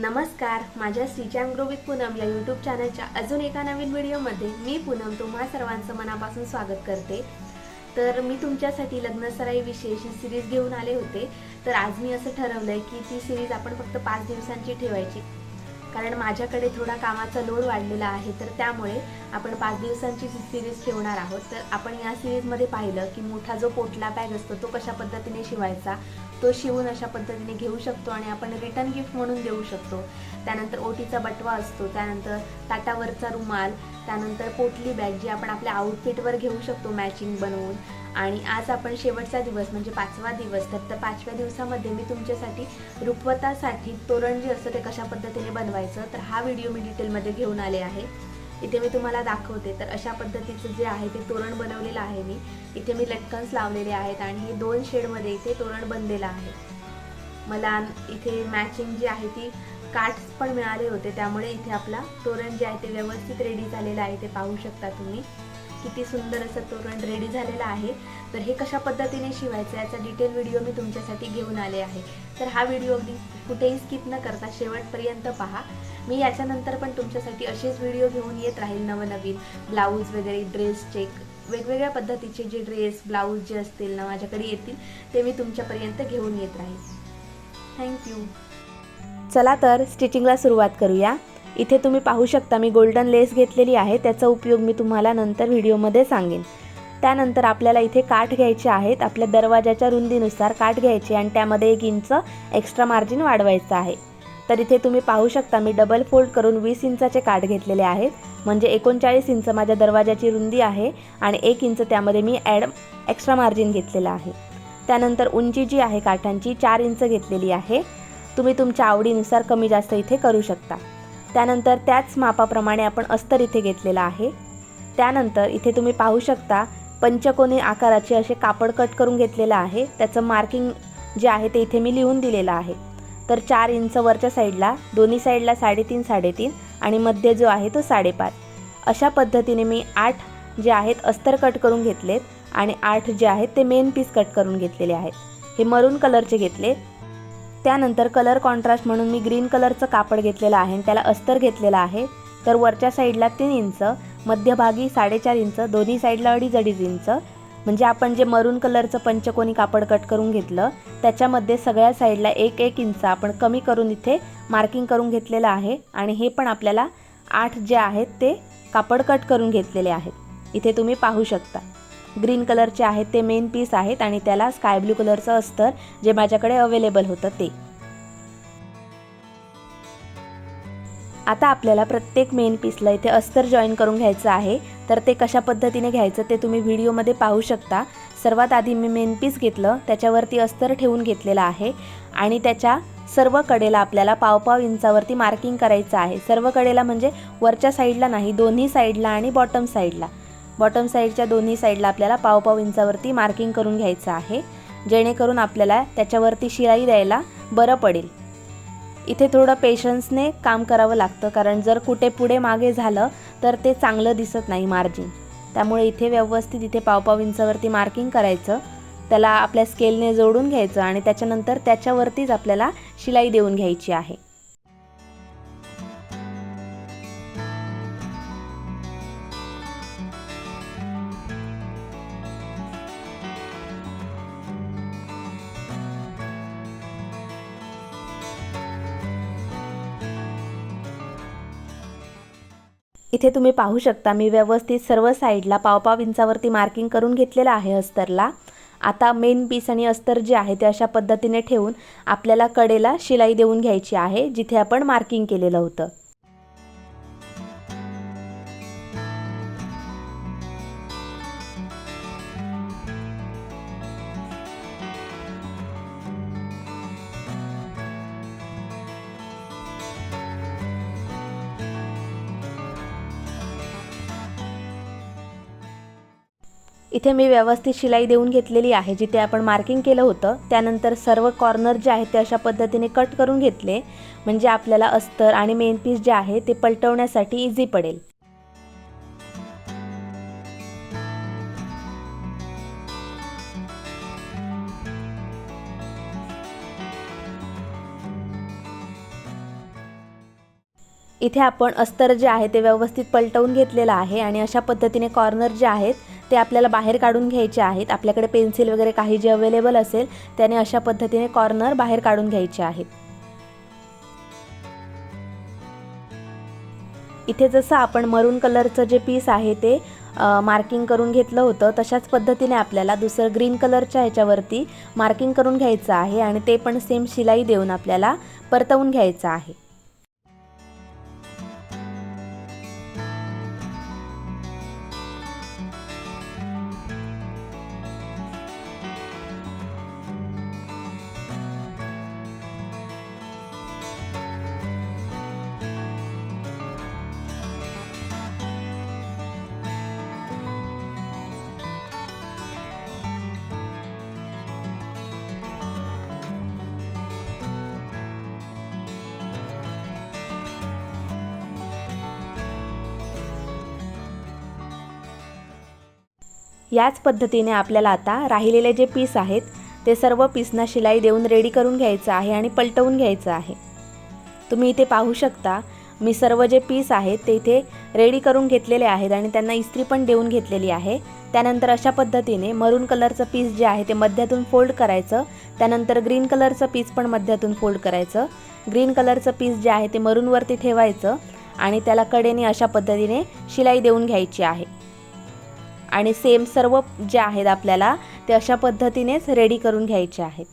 नमस्कार माझ्या श्रीचांग grow with Poonam या यूट्यूब चॅनलच्या अजून एका नवीन व्हिडिओमध्ये मी पूनम तुम्हा सर्वांचं मनापासून स्वागत करते. तर मी तुमच्यासाठी लग्नसराई विशेष ही सिरीज घेऊन आले होते. तर आज मी असं ठरवलंय की ती सिरीज आपण फक्त पाच दिवसांची ठेवायची. कारण माझ्याकडे थोडा कामाचा लोड वाढलेला आहे तर त्यामुळे आपण पाच दिवसांची सिरीज ठेवणार आहोत. तर आपण या सिरीजमध्ये पाहिलं की मोठा जो पोटला बॅग असतो तो कशा पद्धतीने शिवायचा? तो शिवून अशा पद्धतीने घेऊ शकतो आणि आपण रिटर्न गिफ्ट म्हणून देऊ शकतो. त्यानंतर ओटीचा बटवा असतो त्यानंतर ताटावरचा रुमाल त्यानंतर पोटली बॅग जी आपण आपल्या आउटफिटवर घेऊ शकतो मॅचिंग बनवून. आणि आज आपण शेवटचा दिवस म्हणजे पाचवा दिवस तर त्या पाचव्या दिवसामध्ये मी तुमच्यासाठी रुपवतासाठी तोरण जे असतं ते कशा पद्धतीने बनवायचं तर हा व्हिडिओ मी डिटेलमध्ये घेऊन आले आहे. इथे मी तुम्हाला दाखवते. तर अशा पद्धतीचं जे आहे ते तोरण बनवलेलं आहे मी. इथे मी लटकन्स लावलेले आहेत आणि हे दोन शेडमध्ये इथे तोरण बनलेलं आहे. मला इथे मॅचिंग जी आहे ती काट्स पण मिळाले होते. त्यामुळे इथे आपला तोरण जे आहे ते व्यवस्थित रेडी झालेलं आहे. ते पाहू शकता तुम्ही. किती सुंदर असं तोरण रेडी झालेलं आहे. तर हे कशा पद्धतीने शिवायचं याचा डिटेल व्हिडिओ मी तुमच्यासाठी घेऊन आले आहे. तर हा व्हिडिओ अगदी कुठेही स्किप न करता शेवटपर्यंत पहा. मी याच्यानंतर पण तुमच्यासाठी असेच व्हिडिओ घेऊन येत राहील नवनवीन ब्लाऊज वगैरे ड्रेस चेक वेगवेगळ्या पद्धतीचे जे ड्रेस ब्लाऊज जे असतील ना माझ्याकडे येतील ते मी तुमच्यापर्यंत घेऊन येत राहील. थँक्यू चला तर स्टिचिंगला सुरुवात करूया. इथे तुम्ही पाहू शकता मी गोल्डन लेस घेतलेली आहे त्याचा उपयोग मी तुम्हाला नंतर व्हिडिओमध्ये सांगेन. त्यानंतर आपल्याला इथे काठ घ्यायचे आहेत आपल्या दरवाजाच्या रुंदीनुसार काठ घ्यायचे आणि त्यामध्ये एक इंच एक्स्ट्रा मार्जिन वाढवायचं आहे. तर इथे तुम्ही पाहू शकता मी डबल फोल्ड करून वीस इंचाचे काठ घेतलेले आहेत म्हणजे एकोणचाळीस इंच माझ्या दरवाजाची रुंदी आहे आणि एक इंच त्यामध्ये मी ॲड एक्स्ट्रा मार्जिन घेतलेलं आहे. त्यानंतर उंची जी आहे काठांची चार इंच घेतलेली आहे. तुम्ही तुमच्या आवडीनुसार कमी जास्त इथे करू शकता. त्यानंतर त्याच मापाप्रमाणे आपण अस्तर इथे घेतलेला आहे. त्यानंतर इथे तुम्ही पाहू शकता पंचकोनी आकाराचे असे कापड कट करून घेतलेलं आहे. त्याचं मार्किंग जे आहे ते इथे मी लिहून दिलेलं आहे. तर चार इंच वरच्या साईडला दोन्ही साईडला साडेतीन साडेतीन आणि मध्ये जो आहे तो साडेपाच. अशा पद्धतीने मी आठ जे आहेत अस्तर कट करून घेतलेत आणि आठ जे आहेत ते मेन पीस कट करून घेतलेले आहेत. हे मरून कलरचे घेतले त्यानंतर कलर कॉन्ट्रास्ट म्हणून मी ग्रीन कलरचं कापड घेतलेलं आहे आणि त्याला अस्तर घेतलेलं आहे. तर वरच्या साईडला तीन इंच मध्यभागी साडेचार इंच दोन्ही साईडला अडीच अडीच इंच म्हणजे आपण जे मरून कलरचं पंचकोनी कापड कट करून घेतलं त्याच्यामध्ये सगळ्या साईडला एक एक इंच आपण कमी करून इथे मार्किंग करून घेतलेलं आहे. आणि हे पण आपल्याला आठ जे आहेत ते कापड कट करून घेतलेले आहेत. इथे तुम्ही पाहू शकता. ग्रीन कलरचे आहेत ते मेन पीस आहेत आणि त्याला स्काय ब्लू कलरचं अस्तर जे माझ्याकडे अवेलेबल होतं ते. आता आपल्याला प्रत्येक मेन पीसला इथे अस्तर जॉईन करून घ्यायचं आहे. तर ते कशा पद्धतीने घ्यायचं ते तुम्ही व्हिडिओमध्ये पाहू शकता. सर्वात आधी मी मेन पीस घेतलं त्याच्यावरती अस्तर ठेवून घेतलेलं आहे. आणि त्याच्या सर्व कडेला आपल्याला पावपाव इंचावरती मार्किंग करायचं आहे. सर्व कडेला म्हणजे वरच्या साईडला नाही दोन्ही साईडला आणि बॉटम साईडला बॉटम साईडच्या दोन्ही साईडला आपल्याला पाव पाव इंचावरती मार्किंग करून घ्यायचं आहे. जेणेकरून आपल्याला त्याच्यावरती शिलाई द्यायला बरं पडेल. इथे थोडं पेशन्सने काम करावं लागतं कारण जर कुठे पुढे मागे झालं तर ते चांगलं दिसत नाही मार्जिन त्यामुळे इथे व्यवस्थित इथे पाव इंचावरती मार्किंग करायचं. त्याला आपल्या स्केलने जोडून घ्यायचं आणि त्याच्यानंतर त्याच्यावरतीच आपल्याला शिलाई देऊन घ्यायची आहे. इथे तुम्ही पाहू शकता मी व्यवस्थित सर्व साईडला पावपाव इंचावरती मार्किंग करून घेतलेलं आहे अस्तरला. आता मेन पीस आणि अस्तर जे आहे ते अशा पद्धतीने ठेवून आपल्याला कडेला शिलाई देऊन घ्यायची आहे जिथे आपण मार्किंग केलेलं होतं. इथे मी व्यवस्थित शिलाई देऊन घेतलेली आहे जिथे आपण मार्किंग केलं होतं. त्यानंतर सर्व कॉर्नर जे आहेत ते अशा पद्धतीने कट करून घेतले. म्हणजे आपल्याला अस्तर आणि मेन पीस जे आहे ते पलटवण्यासाठी इझी पडेल. इथे आपण अस्तर जे आहे ते व्यवस्थित पलटवून घेतलेलं आहे आणि अशा पद्धतीने कॉर्नर जे आहेत ते आपल्याला बाहेर काढून घ्यायचे आहेत. आपल्याकडे पेन्सिल वगैरे काही जे अवेलेबल असेल त्याने अशा पद्धतीने कॉर्नर बाहेर काढून घ्यायचे आहेत. इथे जसं आपण मरून कलरचं जे पीस आहे ते मार्किंग करून घेतलं होतं तशाच पद्धतीने आपल्याला दुसरं ग्रीन कलरच्या ह्याच्यावरती मार्किंग करून घ्यायचं आहे आणि ते पण सेम शिलाई देऊन आपल्याला परतवून घ्यायचं आहे. याच पद्धतीने आपल्याला आता राहिलेले जे पीस आहेत ते सर्व पीसना शिलाई देऊन रेडी करून घ्यायचं आहे आणि पलटवून घ्यायचं आहे. तुम्ही इथे पाहू शकता मी सर्व जे पीस आहेत ते इथे रेडी करून घेतलेले आहेत आणि त्यांना इस्त्री पण देऊन घेतलेली आहे. त्यानंतर अशा पद्धतीने मरून कलरचं पीस जे आहे ते मध्यातून फोल्ड करायचं. त्यानंतर ग्रीन कलरचं पीस पण मध्यातून फोल्ड करायचं. ग्रीन कलरचं पीस जे आहे ते मरूनवरती ठेवायचं आणि त्याला कडेने अशा पद्धतीने शिलाई देऊन घ्यायची आहे. आणि सेम सर्व जे आहेत आपल्याला ते अशा पद्धतीनेच रेडी करून घ्यायचे आहेत.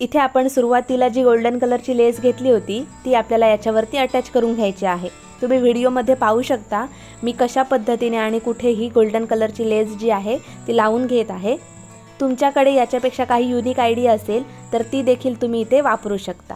इथे आपण सुरुवातीला जी गोल्डन कलरची लेस घेतली होती ती आपल्याला याच्यावरती अटॅच करून घ्यायची आहे. तुम्ही व्हिडिओमध्ये पाहू शकता मी कशा पद्धतीने आणि कुठेही गोल्डन कलरची लेस जी आहे ती लावून घेत आहे. तुमच्याकडे याच्यापेक्षा काही युनिक आयडिया असेल तर ती देखील तुम्ही इथे वापरू शकता.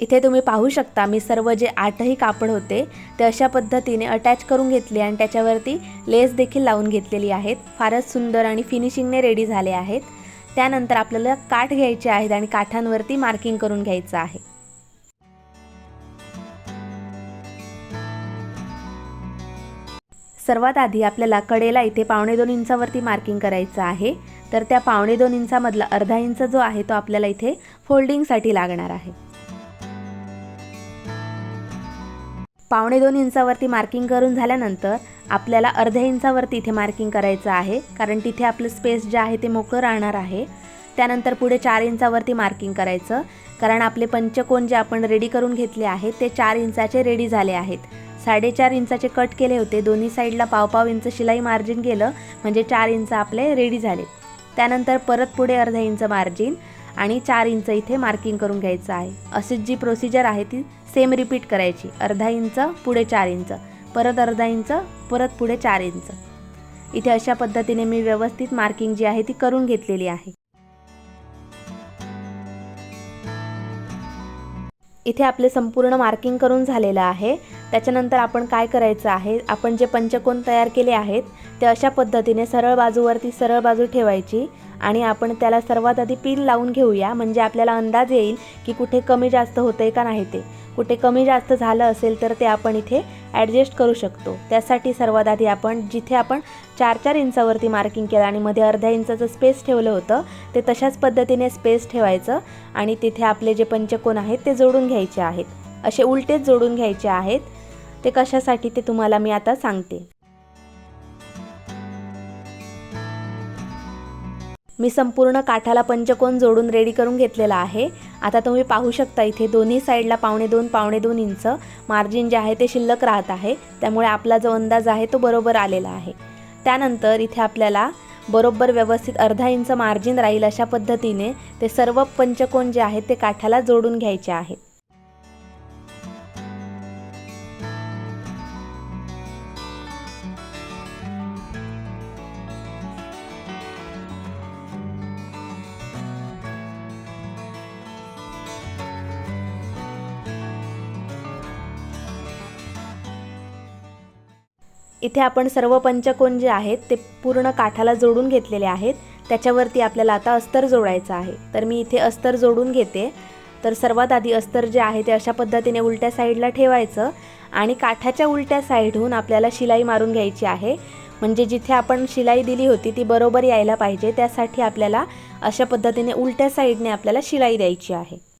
इथे तुम्ही पाहू शकता मी सर्व जे आठही कापड होते ते अशा पद्धतीने अटॅच करून घेतले आणि त्याच्यावरती लेस देखील लावून घेतलेली आहेत. फारच सुंदर आणि फिनिशिंगने रेडी झाले आहेत. त्यानंतर आपल्याला काठ घ्यायचे आहेत आणि काठांवरती मार्किंग करून घ्यायचं आहे. सर्वात आधी आपल्याला कडेला इथे पावणे दोन इंचावरती मार्किंग करायचं आहे. तर त्या पावणे दोन इंचामधला अर्धा इंच जो आहे तो आपल्याला इथे फोल्डिंगसाठी लागणार आहे. पावणे दोन इंचावरती मार्किंग करून झाल्यानंतर आपल्याला अर्ध्या इंचावरती इथे मार्किंग करायचं आहे. कारण तिथे आपलं स्पेस जे आहे ते मोकळं राहणार आहे. त्यानंतर पुढे चार इंचावरती मार्किंग करायचं. कारण आपले पंचकोन जे आपण रेडी करून घेतले आहेत ते चार इंचाचे रेडी झाले आहेत. साडेचार इंचाचे कट केले होते. दोन्ही साईडला पाव पाव इंच शिलाई मार्जिन गेलं. म्हणजे चार इंच आपले रेडी झाले. त्यानंतर परत पुढे अर्धा इंच मार्जिन आणि चार इंच इथे मार्किंग करून घ्यायचं आहे. अशीच जी प्रोसिजर आहे ती सेम रिपीट करायची. अर्धा इंच पुढे चार इंच. परत अर्धा इंच परत पुढे चार इंच. इथे अशा पद्धतीने मी व्यवस्थित मार्किंग जी आहे ती करून घेतलेली आहे. इथे आपले संपूर्ण मार्किंग करून झालेलं आहे. त्याच्यानंतर आपण काय करायचं आहे? आपण जे पंचकोन तयार केले आहेत ते अशा पद्धतीने सरळ बाजूवरती सरळ बाजू ठेवायची. आणि आपण त्याला सर्वात आधी पिन लावून घेऊया. म्हणजे आपल्याला अंदाज येईल की कुठे कमी जास्त होतं आहे का नाही ते. कुठे कमी जास्त झालं असेल तर ते आपण इथे ॲडजस्ट करू शकतो. त्यासाठी सर्वात आधी आपण जिथे आपण चार चार इंचावरती मार्किंग केलं आणि मध्ये अर्ध्या इंचाचं स्पेस ठेवलं होतं ते तशाच पद्धतीने स्पेस ठेवायचं आणि तिथे आपले जे पंचकोन आहेत ते जोडून घ्यायचे आहेत. असे उलटेच जोडून घ्यायचे आहेत. ते कशासाठी ते तुम्हाला मी आता सांगते. मी संपूर्ण काठाला पंचकोन जोडून रेडी करून घेतलेला आहे. आता तुम्ही पाहू शकता इथे दोन्ही साईडला पावणे दोन पावणे दोन इंच मार्जिन जे आहे ते शिल्लक राहत आहे. त्यामुळे आपला जो अंदाज आहे तो बरोबर आलेला आहे. त्यानंतर इथे आपल्याला बरोबर व्यवस्थित अर्धा इंच मार्जिन राहील अशा पद्धतीने ते सर्व पंचकोन जे आहेत ते काठाला जोडून घ्यायचे आहेत. इथे आपण सर्व पंचकोन जे आहेत ते पूर्ण काठाला जोडून घेतलेले आहेत. त्याच्यावरती आपल्याला आता अस्तर जोडायचं आहे. तर मी इथे अस्तर जोडून घेते. तर सर्वात आधी अस्तर जे आहे ते अशा पद्धतीने उलट्या साईडला ठेवायचं आणि काठाच्या उलट्या साईडहून आपल्याला शिलाई मारून घ्यायची आहे. म्हणजे जिथे आपण शिलाई दिली होती ती बरोबर यायला पाहिजे. त्यासाठी आपल्याला अशा पद्धतीने उलट्या साईडने आपल्याला शिलाई द्यायची आहे.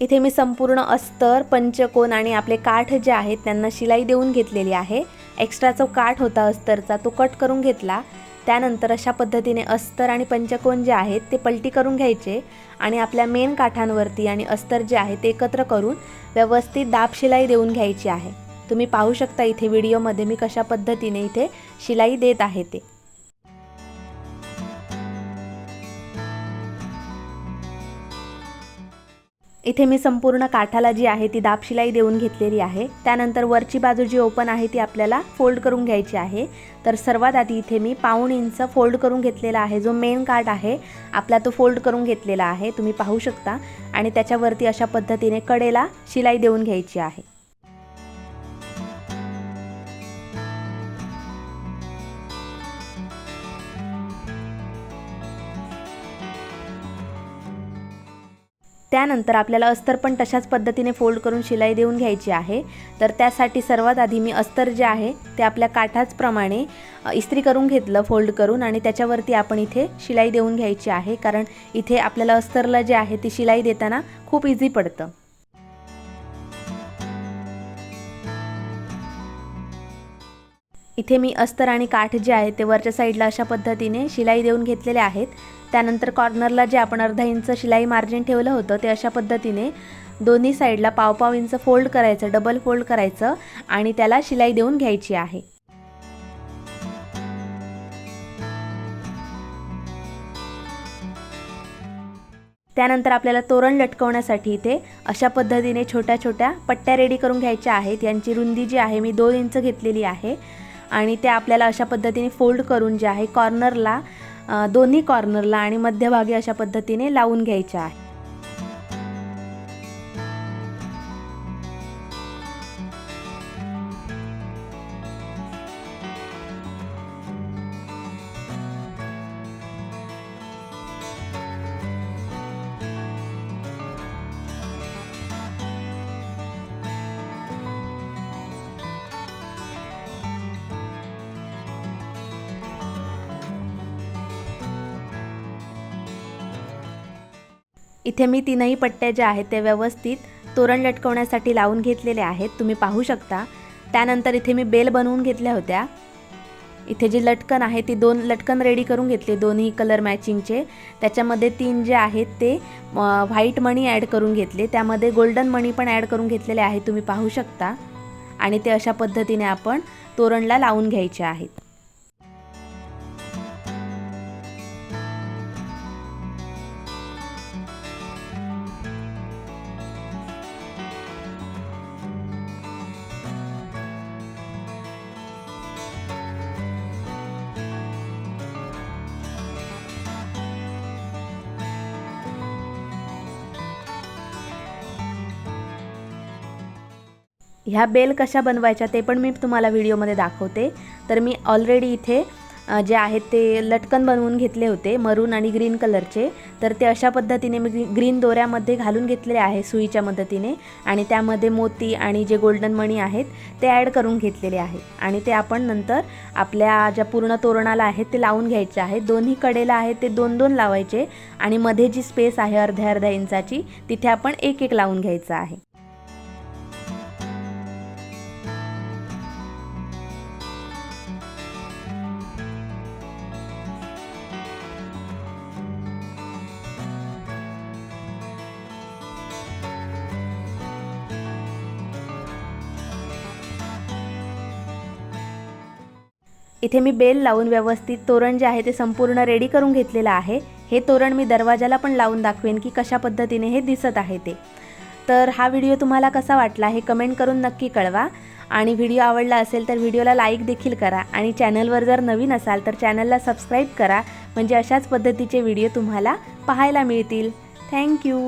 इथे मी संपूर्ण अस्तर पंचकोन आणि आपले काठ जे आहेत त्यांना शिलाई देऊन घेतलेली आहे. एक्स्ट्रा जो काठ होता अस्तरचा तो कट करून घेतला. त्यानंतर अशा पद्धतीने अस्तर आणि पंचकोन जे आहेत ते पलटी करून घ्यायचे आणि आपल्या मेन काठांवरती आणि अस्तर जे आहे ते एकत्र करून व्यवस्थित दाब शिलाई देऊन घ्यायची आहे. तुम्ही पाहू शकता इथे व्हिडिओमध्ये मी कशा पद्धतीने इथे शिलाई देत आहे ते. इथे मी संपूर्ण काठाला जी आहे ती दाब शिलाई देऊन घेतलेली आहे. त्यानंतर वरची बाजू जी ओपन आहे ती आपल्याला फोल्ड करून घ्यायची आहे. तर सर्वात आधी इथे मी पाऊण इंच फोल्ड करून घेतलेला आहे. जो मेन काठ आहे आपला तो फोल्ड करून घेतलेला आहे. तुम्ही पाहू शकता. आणि त्याच्यावरती अशा पद्धतीने कडेला शिलाई देऊन घ्यायची आहे. त्यानंतर आपल्याला अस्तर पण तशाच पद्धतीने फोल्ड करून शिलाई देऊन घ्यायची आहे. तर त्यासाठी सर्वात आधी मी अस्तर जे आहे ते आपल्या काठाचप्रमाणे इस्त्री करून घेतलं फोल्ड करून आणि त्याच्यावरती आपण इथे शिलाई देऊन घ्यायची आहे. कारण इथे आपल्याला अस्तरला जे आहे ती शिलाई देताना खूप इझी पडतं. इथे मी अस्तर आणि काठ जे आहे ते वरच्या साईडला अशा पद्धतीने शिलाई देऊन घेतलेले आहेत. त्यानंतर कॉर्नरला जे आपण अर्धा इंच शिलाई मार्जिन ठेवलं होतं ते अशा पद्धतीने दोन्ही साईडला पाव पाव इंच फोल्ड करायचं डबल फोल्ड करायचं आणि त्याला शिलाई देऊन घ्यायची आहे. त्यानंतर आपल्याला तोरण लटकवण्यासाठी इथे अशा पद्धतीने छोट्या छोट्या पट्ट्या रेडी करून घ्यायच्या आहेत. यांची रुंदी जी आहे मी दोन इंच घेतलेली आहे आणि त्या आपल्याला अशा पद्धतीने फोल्ड करून जे आहे कॉर्नरला दोन्ही कॉर्नरला आणि मध्यभागी अशा पद्धतीने लावून घ्यायच्या आहे. इथे मी तीनही पट्ट्या ज्या आहेत त्या व्यवस्थित तोरण लटकवण्यासाठी लावून घेतलेल्या आहेत. तुम्ही पाहू शकता. त्यानंतर इथे मी बेल बनवून घेतल्या होत्या. इथे जी लटकन आहे ती दोन लटकन रेडी करून घेतली दोन्ही कलर मॅचिंगचे त्याच्यामध्ये तीन जे आहेत ते व्हाईट मणी ॲड करून घेतले. त्यामध्ये गोल्डन मणी पण ॲड करून घेतलेले आहेत तुम्ही पाहू शकता. आणि ते अशा पद्धतीने आपण तोरणला लावून घ्यायचे आहेत. ह्या बेल कशा बनवायच्या ते पण मी तुम्हाला व्हिडिओमध्ये दाखवते. तर मी ऑलरेडी इथे जे आहेत ते लटकन बनवून घेतले होते मरून आणि ग्रीन कलरचे तर ते अशा पद्धतीने मी ग्रीन दोऱ्यामध्ये घालून घेतलेले आहे सुईच्या मदतीने. आणि त्यामध्ये मोती आणि जे गोल्डन मणी आहेत ते ॲड करून घेतलेले आहे. आणि ते आपण नंतर आपल्या ज्या पूर्ण तोरणाला आहेत ते लावून घ्यायचे आहे. दोन्ही कडेला आहेत ते दोन दोन लावायचे. आणि मध्ये जी स्पेस आहे अर्ध्या अर्ध्या इंचाची तिथे आपण एक एक लावून घ्यायचं आहे. इथे मी बेल लावून व्यवस्थित तोरण जे आहे ते संपूर्ण रेडी करून घेतलेलं आहे. हे तोरण मी दरवाजाला पण लावून दाखवेन की कशा पद्धतीने हे दिसत आहे ते. तर हा व्हिडिओ तुम्हाला कसा वाटला हे कमेंट करून नक्की कळवा. आणि व्हिडिओ आवडला असेल तर व्हिडिओला लाईक देखील करा आणि चॅनलवर जर नवीन असाल तर चॅनलला सबस्क्राईब करा. म्हणजे अशाच पद्धतीचे व्हिडिओ तुम्हाला पाहायला मिळतील. थँक्यू